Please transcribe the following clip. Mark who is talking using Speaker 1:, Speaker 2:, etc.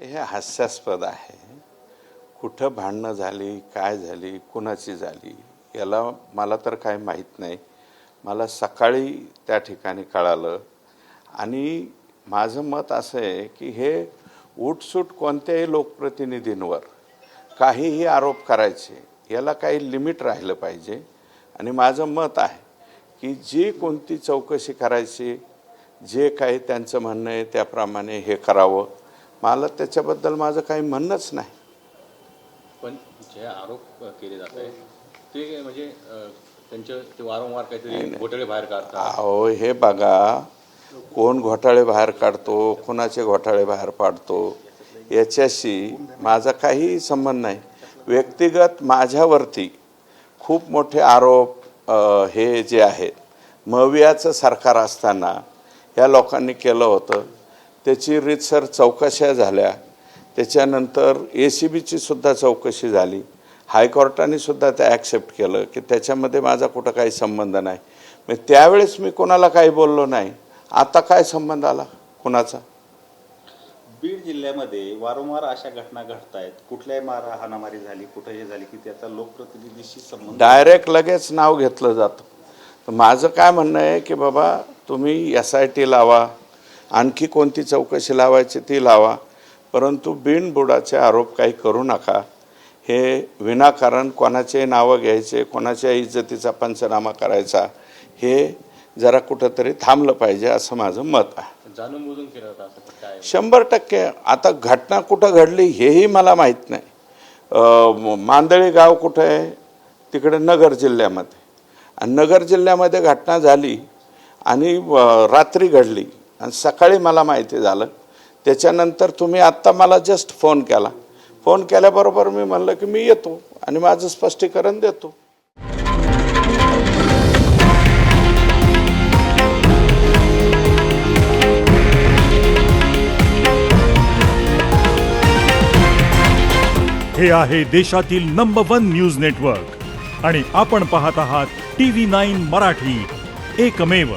Speaker 1: हे हास्यास्पद आहे. कुठं भांडणं झाली काय झाली कुणाची झाली याला मला तर काय माहीत नाही. मला सकाळी त्या ठिकाणी कळालं. आणि माझं मत असं आहे की हे उठसूट कोणत्याही लोकप्रतिनिधींवर काहीही आरोप करायचे याला काही लिमिट राहिलं पाहिजे. आणि माझं मत आहे की जी कोणती चौकशी करायची जे काही त्यांचं म्हणणं आहे त्याप्रमाणे हे करावं. मला त्याच्याबद्दल माझं काही म्हणणंच नाही.
Speaker 2: पण जे आरोप केले जात आहेत ते म्हणजे त्यांचे ते वारंवार काहीतरी घोटाळे बाहेर काढतात.
Speaker 1: अहो हे बघा कोण घोटाळे बाहेर काढतो कोणाचे घोटाळे बाहेर पाडतो याच्याशी माझा काही संबंध नाही. व्यक्तिगत माझ्यावरती खूप मोठे आरोप हे जे आहेत मवियाचं सरकार असताना या लोकांनी केलं होतं. त्याची रीतसर चौकशा झाल्या. त्याच्यानंतर ए सी बीची सुद्धा चौकशी झाली. हायकोर्टाने सुद्धा ते ॲक्सेप्ट केलं की त्याच्यामध्ये माझा कुठं काही संबंध नाही. मग त्यावेळेस मी कोणाला काही बोललो नाही. आता काय संबंध आला? कुणाचा?
Speaker 3: बीड जिल्ह्यामध्ये वारंवार अशा घटना घडत आहेत कुठल्याही मारा हाणामारी झाली कुठं हे झाली की त्याचा लोकप्रतिनिधीशी संबंध
Speaker 1: डायरेक्ट लगेच नाव घेतलं जातं. तर माझं काय म्हणणं आहे की बाबा तुम्ही एस आय टी लावा. आणखी कोणती चौकशी लावायची ती लावा. परंतु बिनबुडाचे आरोप काही करू नका. हे विनाकारण कोणाचे नावं घ्यायचे कोणाच्या इज्जतीचा पंचनामा करायचा हे जरा कुठंतरी थांबलं पाहिजे असं माझं मत आहे.
Speaker 2: जाणून
Speaker 1: शंभर टक्के. आता घटना कुठं घडली हेही मला माहीत नाही. मांदळी गाव कुठं आहे? तिकडे नगर जिल्ह्यामध्ये. आणि नगर जिल्ह्यामध्ये घटना झाली आणि रात्री घडली. आणि सकाळी मला माहिती झालं. त्याच्यानंतर तुम्ही आत्ता मला जस्ट फोन केला. फोन केल्याबरोबर मी म्हणलं की मी येतो आणि माझं स्पष्टीकरण देतो.
Speaker 4: हे आहे देशातील नंबर वन न्यूज नेटवर्क आणि आपण पाहत आहात टी व्ही नाईन मराठी. एकमेव.